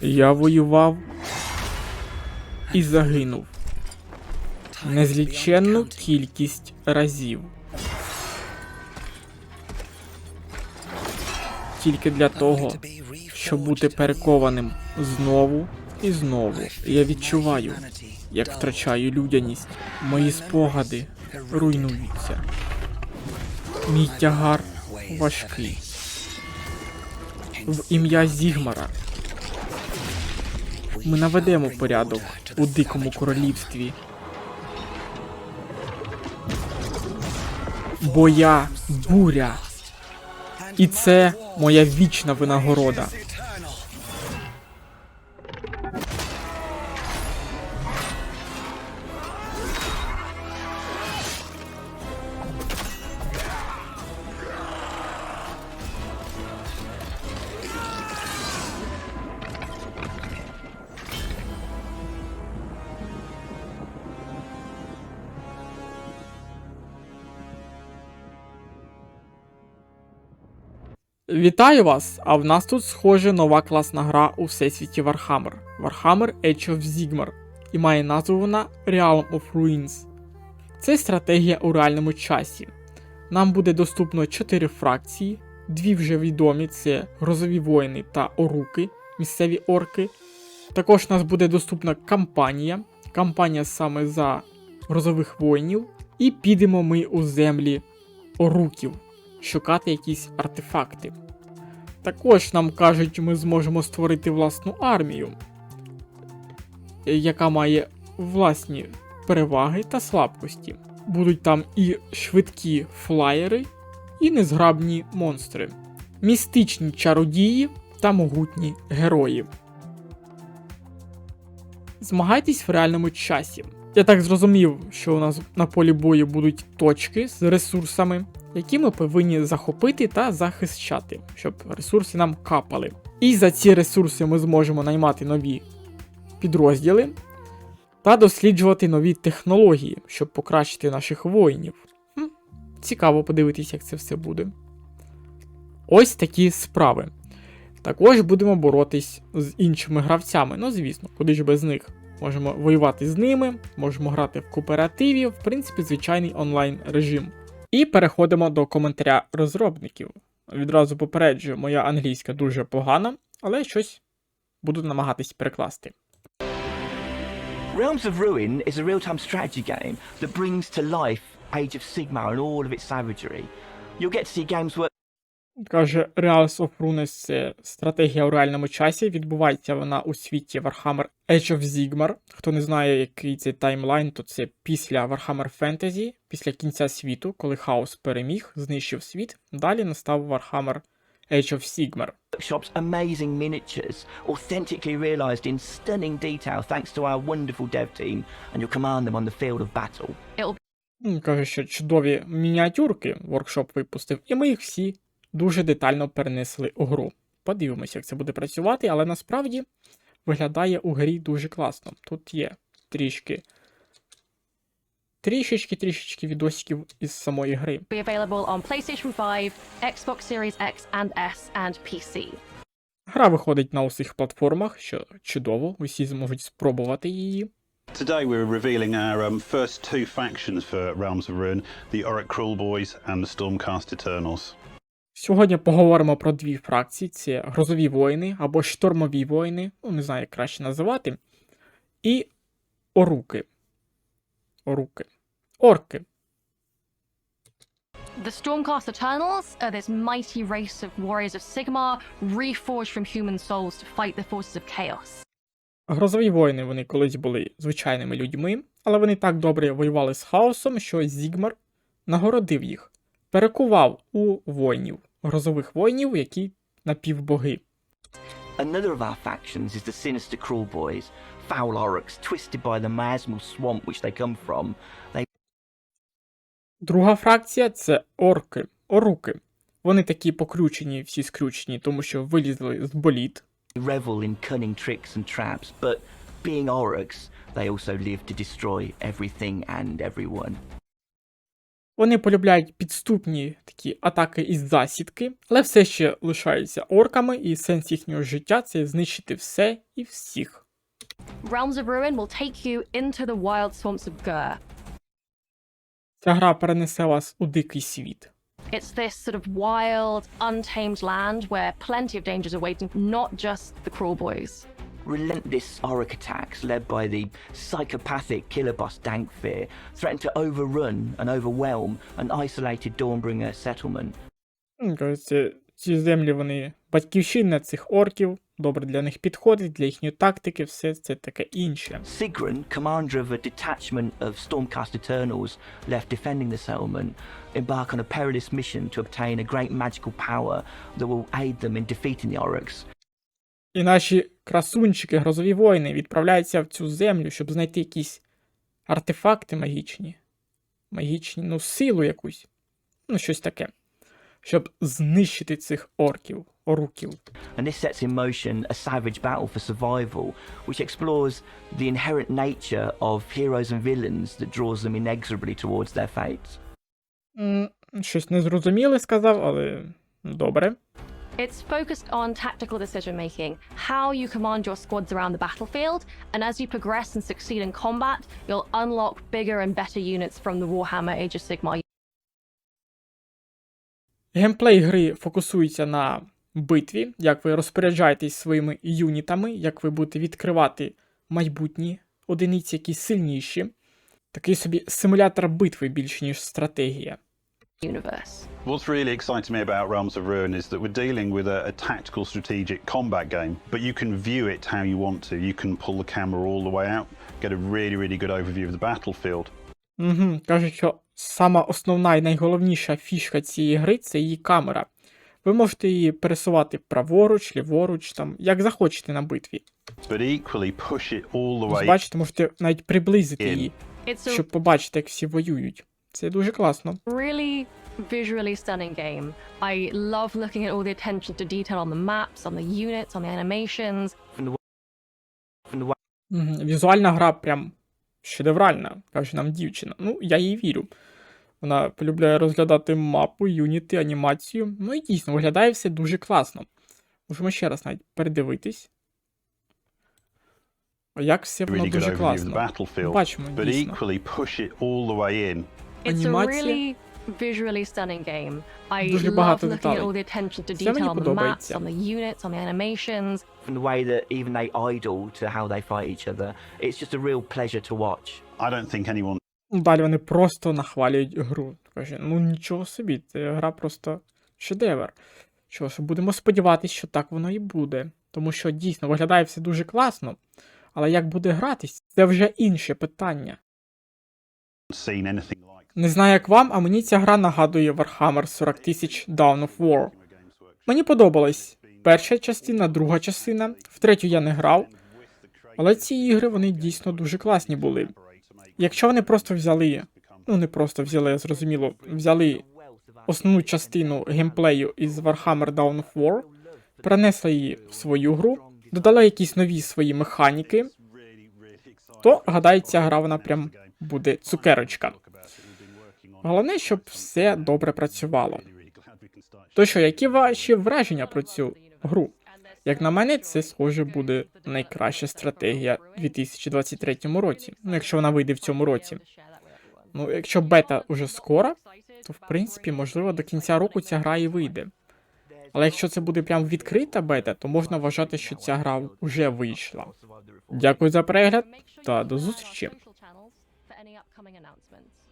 Я воював і загинув незліченну кількість разів. Тільки для того, щоб бути перекованим знову і знову. Я відчуваю, як втрачаю людяність. Мої спогади руйнуються. Мій тягар важкий. В ім'я Зігмара ми наведемо порядок у дикому королівстві. Бо я буря. І це моя вічна винагорода. Вітаю вас! А в нас тут схоже нова класна гра у всесвіті Warhammer. Warhammer Age of Sigmar. І має назву вона Realm of Ruins. Це стратегія у реальному часі. Нам буде доступно 4 фракції, дві вже відомі це Грозові воїни та Оруки, місцеві орки. Також нас буде доступна кампанія, кампанія саме за грозових воїнів. І підемо ми у землі оруків шукати якісь артефакти. Також нам кажуть, ми зможемо створити власну армію, яка має власні переваги та слабкості. Будуть там і швидкі флаєри, і незграбні монстри, містичні чародії та могутні герої. Змагайтесь в реальному часі. Я так зрозумів, що у нас на полі бою будуть точки з ресурсами, які ми повинні захопити та захищати, щоб ресурси нам капали. І за ці ресурси ми зможемо наймати нові підрозділи та досліджувати нові технології, щоб покращити наших воїнів. Хм, цікаво подивитися, як це все буде. Ось такі справи. Також будемо боротись з іншими гравцями. Ну, звісно, куди ж без них. Можемо воювати з ними, можемо грати в кооперативі, в принципі, звичайний онлайн режим. І переходимо до коментаря розробників. Відразу попереджую, моя англійська дуже погана, але щось буду намагатись перекласти. Realms of Ruin is a real-time strategy game that brings to life Age of Sigmar and all of its savagery. You'll get to see games where Каже, Realms of Runes це стратегія у реальному часі. Відбувається вона у світі Warhammer Age of Sigmar. Хто не знає, який це таймлайн, то це після Warhammer Fantasy, після кінця світу, коли хаос переміг, знищив світ. Далі настав Warhammer Age of Sigmar. workshops amazing miniatures, authentically realised in stunning detail thanks to our wonderful dev team, and you'll command them on the field of battle. Каже, що чудові мініатюрки воркшоп випустив, і ми їх всі дуже детально перенесли у гру. Подивимося, як це буде працювати, але насправді виглядає у грі дуже класно. Тут є трішки. Трішечки трішечки відосиків із самої гри. be available on PlayStation 5, Xbox Series X and S, and PC. Гра виходить на усіх платформах, що чудово, усі зможуть спробувати її. Today we're revealing our um, first two factions for Realms of Ruin, the Auric Cruel Boys and the Stormcast Eternals. Сьогодні поговоримо про дві фракції: це грозові воїни або штормові воїни, ну не знаю, як краще називати, і оруки. Оруки. Орки. The Stormcast Eternals are this mighty race of warriors of Sigmar, reforged from human souls to fight the forces of chaos. Грозові воїни вони колись були звичайними людьми, але вони так добре воювали з хаосом, що Зігмар нагородив їх, перекував у воїнів, грозових воїнів, які напівбоги. Another of our factions is the sinister Cruel Boys, foul orcs twisted by the miasmal swamp which they come from. They Друга фракція це орки, оруки. Вони такі покрючені, всі скрючені, тому що вилізли з боліт. revel in cunning tricks and traps, but being orcs, they also live to destroy everything and everyone. Вони полюбляють підступні такі атаки із засідки, але все ще лишаються орками, і сенс їхнього життя це знищити все і всіх. Realms of Ruin will take you into the wild swamps of Gur. Ця гра перенесе вас у дикий світ. It's this sort of wild, untamed land where plenty of dangers are waiting, not just the crawl boys. Relentless Auric attacks led by the psychopathic killer boss Dankfear threaten to overrun and overwhelm an isolated Dawnbringer settlement. М, Кажеться, ці землі вони батьківщина цих орків, добре для них підходить, для їхньої тактики, все це таке інше. Sigrun, commander of a detachment of Stormcast Eternals left defending the settlement, embark on a perilous mission to obtain a great magical power that will aid them in defeating the Oryx. І наші красунчики, грозові воїни, відправляються в цю землю, щоб знайти якісь артефакти магічні. Магічні, ну, силу якусь. Ну, щось таке. Щоб знищити цих орків, оруків. And this sets in motion a savage battle for survival, which explores the inherent nature of heroes and villains that draws them inexorably towards their fates. М, Щось незрозуміле сказав, але добре. It's focused on tactical decision making, how you command your squads around the battlefield, and as you progress and succeed in combat, you'll unlock bigger and better units from the Warhammer Age of Sigmar Геймплей гри фокусується на битві, як ви розпоряджаєтесь своїми юнітами, як ви будете відкривати майбутні одиниці, які сильніші. Такий собі симулятор битви більше, ніж стратегія. Universe. What's really exciting me about Realms of Ruin is that we're dealing with a, a tactical strategic combat game, but you can view it how you want to. You can pull the camera all the way out, get a really, really good overview of the battlefield. Угу. Кажуть, що сама основна і найголовніша фішка цієї гри це її камера. Ви можете її пересувати праворуч, ліворуч, там, як захочете на битві. But equally push it all the way бачите, можете навіть приблизити In. її, щоб побачити, як всі воюють. Це дуже класно. really visually stunning game. I love looking at all the attention to detail on the maps, on the units, on the animations. Візуальна гра прям шедевральна, каже нам дівчина. Ну, я їй вірю. Вона полюбляє розглядати мапу, юніти, анімацію. Ну і дійсно, виглядає все дуже класно. Можемо ще раз навіть передивитись. Як все воно дуже класно. Бачимо, дійсно. Анімація. really visually stunning game. I Дуже love багато looking at all the attention to Це мені detail on the maps, подобається. on the units, on the animations. from the way that even they idle to how they fight each other. It's just a real pleasure to watch. I don't think anyone Ну, Далі вони просто нахвалюють гру. Каже, ну нічого собі, ця гра просто шедевр. Що ж, будемо сподіватися, що так воно і буде. Тому що дійсно виглядає все дуже класно. Але як буде гратись, це вже інше питання. Не знаю, як вам, а мені ця гра нагадує Warhammer 40 тисяч Dawn of War. Мені подобалась перша частина, друга частина, в третю я не грав, але ці ігри вони дійсно дуже класні були. Якщо вони просто взяли, ну не просто взяли, зрозуміло, взяли основну частину геймплею із Warhammer Dawn of War, перенесли її в свою гру, додали якісь нові свої механіки, то гадаю, ця гра вона прям буде цукерочка. Головне, щоб все добре працювало. То що, які ваші враження про цю гру? Як на мене, це схоже буде найкраща стратегія у 2023 році. Ну, якщо вона вийде в цьому році. Ну, якщо бета уже скоро, то в принципі, можливо, до кінця року ця гра і вийде. Але якщо це буде прям відкрита бета, то можна вважати, що ця гра вже вийшла. Дякую за перегляд та до зустрічі. upcoming announcements.